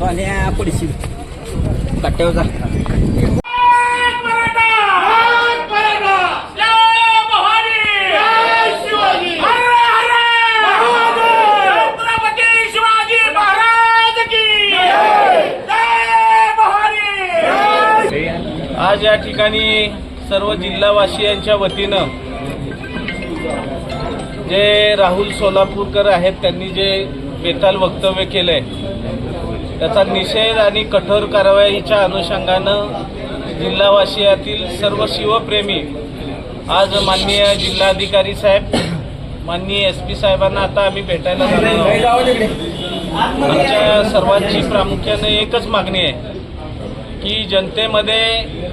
पाण्या पडशील कट्ट्यावर झाला आज या ठिकाणी सर्व जिल्हावासियांच्या वतीनं जे राहुल सोलापूरकर आहेत त्यांनी जे बेताल वक्तव्य केलंय त्याचा निषेध आणि कठोर कारवाईच्या अनुषंगानं जिल्हावासियातील सर्व शिवप्रेमी आज माननीय जिल्हाधिकारी साहेब माननीय एस पी साहेबांना आता आम्ही भेटायला आमच्या सर्वांची प्रामुख्याने एकच मागणी आहे की जनतेमध्ये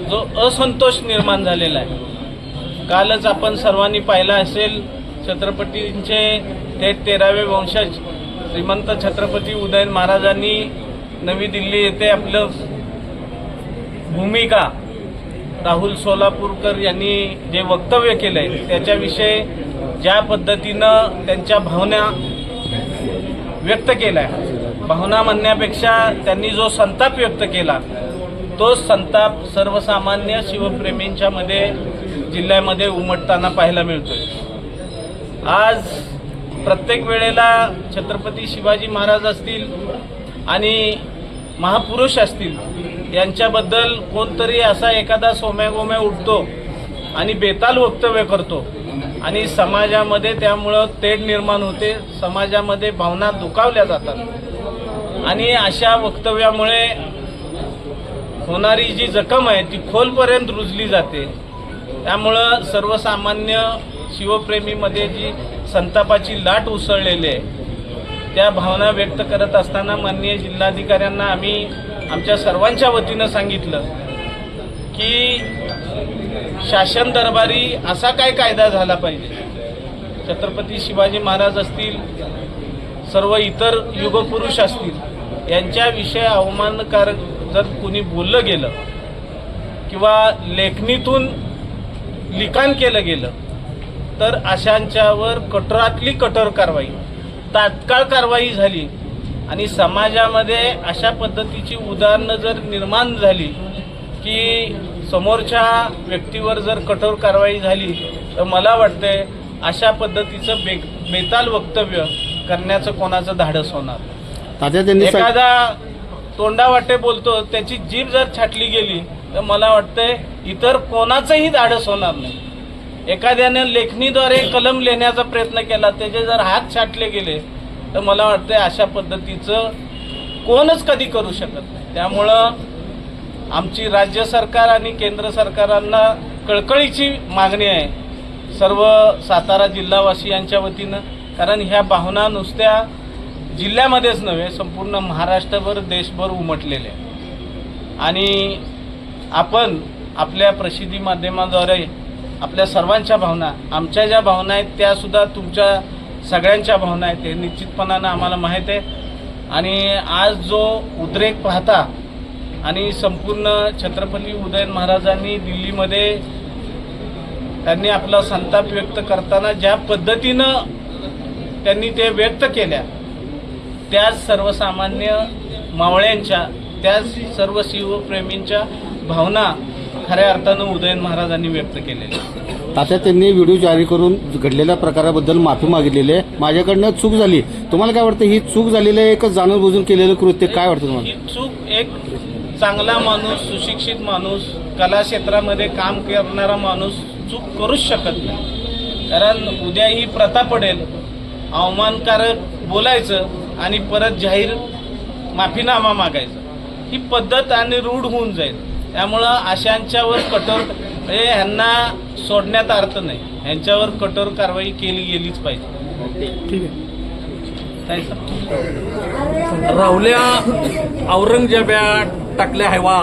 जो असंतोष निर्माण झालेला आहे कालच आपण सर्वांनी पाहिला असेल छत्रपतींचे ते तेरावे वंशज श्रीमंत छत्रपती उदयन महाराजांनी नवी दिल्ली येथे आपलं भूमिका राहुल सोलापूरकर यांनी जे वक्तव्य केलंय त्याच्याविषयी ज्या पद्धतीनं त्यांच्या भावना व्यक्त केल्या भावना म्हणण्यापेक्षा त्यांनी जो संताप व्यक्त केला तो संताप सर्वसामान्य शिवप्रेमींच्या मध्ये जिल्ह्यामध्ये उमटताना पाहायला मिळतोय. आज प्रत्येक वेळेला छत्रपती शिवाजी महाराज असतील आणि महापुरुष असतील यांच्याबद्दल कोणतरी असा एखादा सोम्यागोम्या उठतो आणि बेताल वक्तव्य करतो. आणि समाजामध्ये त्यामुळं तेढ निर्माण होते समाजामध्ये भावना दुखावल्या जातात. आणि अशा वक्तव्यामुळे होणारी जी जखम आहे ती खोलपर्यंत रुजली जाते. त्यामुळं सर्वसामान्य शिवप्रेमीमध्ये जी संतापाची लाट उसळलेली आहे त्या भावना व्यक्त करत असताना माननीय जिल्हाधिकाऱ्यांना आम्ही आमच्या सर्वांच्या वतीनं सांगितलं की शासन दरबारी असा काय कायदा झाला पाहिजे. छत्रपती शिवाजी महाराज असतील सर्व इतर युगपुरुष असतील यांच्याविषयी अवमानकारक जर कुणी बोललं गेलं किंवा लेखणीतून लिखाण केलं गेलं तर अशांच्यावर कठोरातली कठोर कारवाई तात्काळ कारवाई झाली. आणि समाजामध्ये अशा पद्धतीची उदाहरणं जर निर्माण झाली की समोरच्या व्यक्तीवर जर कठोर कारवाई झाली तर मला वाटतंय अशा पद्धतीचं बे बेताल वक्तव्य करण्याचं कोणाचं धाडस होणार? एखादा तोंडावाटे बोलतो त्याची जीभ जर छाटली गेली तर मला वाटतंय इतर कोणाचंही धाडस होणार नाही. एखाद्याने लेखणीद्वारे कलम लिहिण्याचा प्रयत्न केला त्याचे जर हात छाटले गेले तर मला वाटतं अशा पद्धतीचं कोणच कधी करू शकत नाही. त्यामुळं आमची राज्य सरकार आणि केंद्र सरकारांना कळकळीची मागणी आहे सर्व सातारा जिल्हावासियांच्या वतीनं. कारण ह्या भावना नुसत्या जिल्ह्यामध्येच नव्हे संपूर्ण महाराष्ट्रभर देशभर उमटलेले आणि आपण आपल्या प्रसिद्धी माध्यमाद्वारे आपल्या सर्वांच्या भावना आमच्या ज्या भावना आहेत त्या सुद्धा तुमच्या सगळ्यांच्या भावना आहेत हे निश्चितपणानं आम्हाला माहीत आहे. आणि आज जो उद्रेक पाहता आणि संपूर्ण छत्रपती उदयन महाराजांनी दिल्लीमध्ये त्यांनी आपला संताप व्यक्त करताना ज्या पद्धतीनं त्यांनी ते व्यक्त केल्या त्याच सर्वसामान्य मावळ्यांच्या त्याच सर्व शिवप्रेमींच्या भावना खऱ्या अर्थानं उदयन महाराजांनी व्यक्त केलेल्या तात्या त्यांनी व्हिडिओ जारी करून घडलेल्या प्रकाराबद्दल माफी मागितलेली आहे. माझ्याकडनं चूक झाली. तुम्हाला काय वाटतं ही चूक झालेली आहे का जाणून बुजून केलेलं कृत्य? काय वाटतं तुम्हाला? ही चूक एक चांगला माणूस सुशिक्षित माणूस कला क्षेत्रामध्ये काम करणारा माणूस चूक करूच शकत नाही. कारण उद्या ही प्रथा पडेल अवमानकारक बोलायचं आणि परत जाहीर माफीनामा मागायचं. ही पद्धत आणि रूढ होऊन जाईल. त्यामुळं अशांच्यावर कठोर म्हणजे ह्यांना सोडण्यात अर्थ नाही. ह्यांच्यावर कठोर कारवाई केली गेलीच पाहिजे. राहुल्या औरंगजेब्या टाकल्या हैवा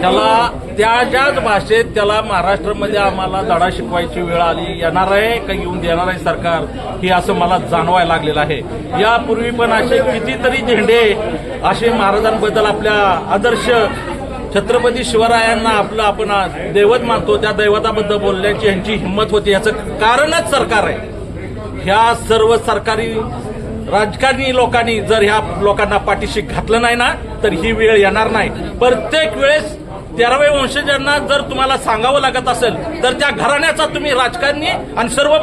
त्याला त्या ज्याच भाषेत त्याला महाराष्ट्रामध्ये आम्हाला धडा शिकवायची वेळ आली. येणार आहे का येऊन देणार आहे सरकार? हे असं मला जाणवायला लागलेलं आहे. यापूर्वी पण असे कितीतरी झेंडे असे महाराजांबद्दल आपल्या आदर्श छत्रपती शिवरायांना आपलं आपण दैवत मानतो त्या दैवताबद्दल बोलण्याची यांची हिंमत होती. याचं कारणच सरकार आहे. ह्या सर्व सरकारी राजकारणी लोकांनी जर ह्या लोकांना पाठीशी घातलं नाही ना तर ही वेळ येणार नाही. प्रत्येक वेळेस तेराव्या वंशजांना जर तुम्हाला सांगावं लागत असेल तर त्या घराण्याचा तुम्ही राजकारणी आणि सर्व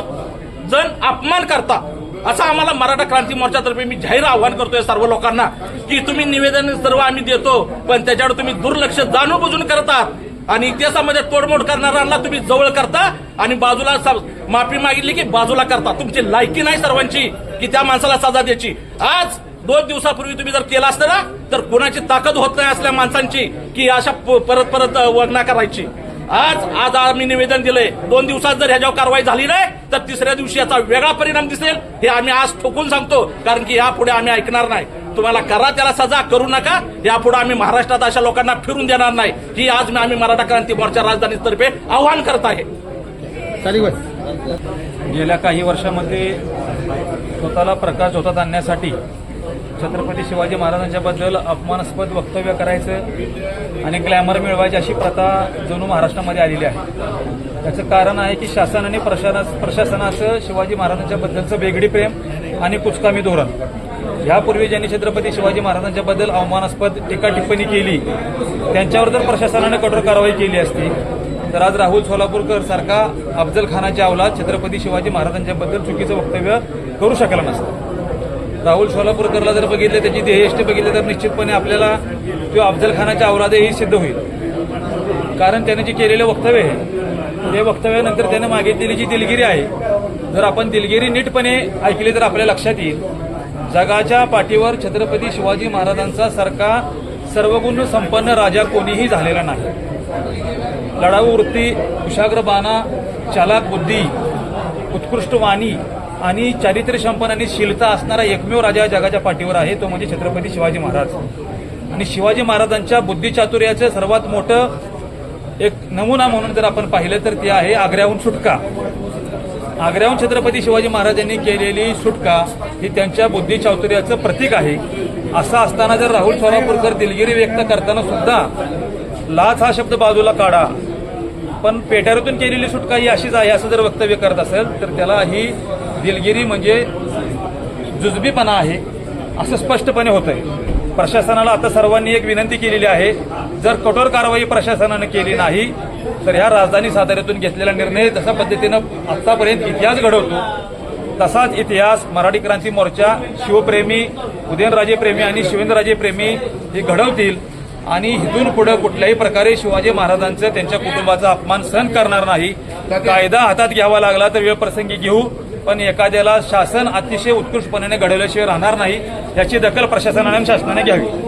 जण अपमान करता. असं आम्हाला मराठा क्रांती मोर्चातर्फे मी जाहीर आव्हान करतोय सर्व लोकांना की तुम्ही निवेदन सर्व आम्ही देतो पण त्याच्यावर तुम्ही दुर्लक्ष जाणून बुजून करतात आणि इतिहासामध्ये तोडमोड करणाऱ्यांना तुम्ही जवळ करता आणि बाजूला स- माफी मागितली की बाजूला करता. तुमची लायकी नाही सर्वांची की त्या माणसाला सजा द्यायची. आज दोन दिवसापूर्वी तुम्ही जर केला असतं ना तर कोणाची ताकद होत नाही असल्या माणसांची की अशा प- परत परत अ, करायची. आज आज आम्ही निवेदन दिलंय. दोन दिवसात जर ह्याच्यावर कारवाई झाली नाही तर तिसऱ्या दिवशी याचा वेगळा परिणाम दिसेल. हे आम्ही आज ठोकून सांगतो कारण की यापुढे आम्ही ऐकणार नाही. तुम्हाला करा त्याला सजा करू नका. यापुढे आम्ही महाराष्ट्रात अशा लोकांना फिरून देणार नाही. ही आज मी आम्ही मराठा क्रांती मोर्चा राजधानीतर्फे आव्हान करत आहे. गेल्या काही वर्षामध्ये स्वतःला प्रकाश होतात आणण्यासाठी छत्रपती शिवाजी महाराजांच्याबद्दल अपमानास्पद वक्तव्य करायचं आणि ग्लॅमर मिळवायची अशी प्रथा जणू महाराष्ट्रामध्ये आलेली आहे. याचं कारण आहे की शासन आणि प्रशासनाचं शिवाजी महाराजांच्याबद्दलचं वेगळी प्रेम आणि कुचकामी धोरण. यापूर्वी ज्यांनी छत्रपती शिवाजी महाराजांच्याबद्दल अवमानास्पद टीका टिप्पणी केली त्यांच्यावर जर प्रशासनाने कठोर कारवाई केली असती तर आज राहुल सोलापूरकर सारखा अफजल खानाच्या अवलाद छत्रपती शिवाजी महाराजांच्याबद्दल चुकीचं वक्तव्य करू शकला नसतं. राहुल सोलापूरकरला जर बघितले त्याची देहयष्टी बघितली तर निश्चितपणे आपल्याला तो अफजल खानाच्या अवलाद ही सिद्ध होईल. कारण त्याने जे केलेले वक्तव्य आहे ते वक्तव्यानंतर त्याने मागितलेली जी दिलगिरी आहे जर आपण दिलगिरी नीटपणे ऐकली तर आपल्या लक्षात येईल. जगाच्या पाठीवर छत्रपती शिवाजी महाराजांचा सारखा सर्वगुण संपन्न राजा कोणीही झालेला नाही. लढाऊ वृत्ती कुशाग्र बाणा चालाक बुद्धी उत्कृष्ट वाणी आणि चारित्र्य संपन्न आणि शीलता असणारा एकमेव राजा जगाच्या पाठीवर आहे तो म्हणजे छत्रपती शिवाजी महाराज. आणि शिवाजी महाराजांच्या बुद्धिचातुर्याचं सर्वात मोठं एक नमुना म्हणून जर आपण पाहिलं तर ते आहे आग्र्याहून सुटका. आग्र्याहून छत्रपती शिवाजी महाराजांनी केलेली सुटका ही त्यांच्या बुद्धिचातुर्याचं प्रतीक आहे. असं असताना जर राहुल सोलापूरकर दिलगिरी व्यक्त करताना सुद्धा लाच हा शब्द बाजूला काढा. पण पेटारीतून केलेली सुटका ही अशीच आहे असं जर वक्तव्य करत असेल तर त्याला ही दिलगिरी म्हणजे जुजबीपणा आहे असं स्पष्टपणे होत आहे प्रशासनाला आता सर्वांनी एक विनंती केलेली आहे जर कठोर कारवाई प्रशासनानं केली नाही तर ह्या राजधानी साताऱ्यातून घेतलेला निर्णय जशा पद्धतीनं आतापर्यंत इतिहास घडवतो तसाच इतिहास मराठी क्रांती मोर्चा शिवप्रेमी उदयनराजे प्रेमी आणि शिवेंद्रराजे प्रेमी हे घडवतील आणि इथून पुढे कुठल्याही प्रकारे शिवाजी महाराजांचं त्यांच्या कुटुंबाचा अपमान सहन करणार नाही कायदा हातात घ्यावा लागला तर वेळ प्रसंगी घेऊ. पण एखाद्याला शासन अतिशय उत्कृष्टपणे घडवल्याशिवाय राहणार नाही याची दखल प्रशासनाने शासनाने घ्यावी.